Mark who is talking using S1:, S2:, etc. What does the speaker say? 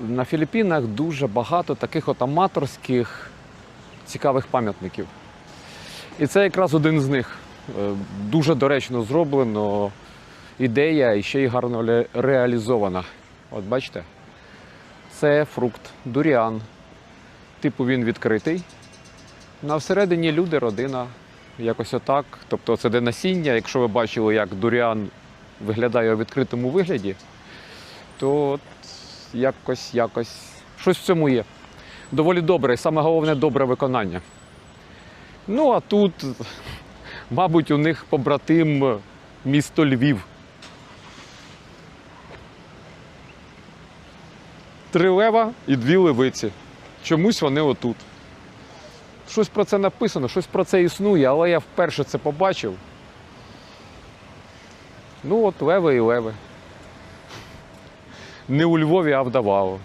S1: На Філіппінах дуже багато таких от аматорських цікавих пам'ятників. І це якраз один з них. Е, Дуже доречно зроблено. Ідея і ще й гарно реалізована. От бачите, це фрукт дуріан. Типу він відкритий. На всередині люди, родина. Якось отак. Тобто це де насіння. Якщо ви бачили, як дуріан виглядає у відкритому вигляді, то якось, якось щось в цьому є. Доволі добре, і саме головне добре виконання. Ну а тут, мабуть, у них побратим місто Львів. Три лева і дві левиці. Чомусь вони отут. Щось про це написано, щось про це існує, але я вперше це побачив. Ну, от леви і леви. Не у Львові, а в Давао.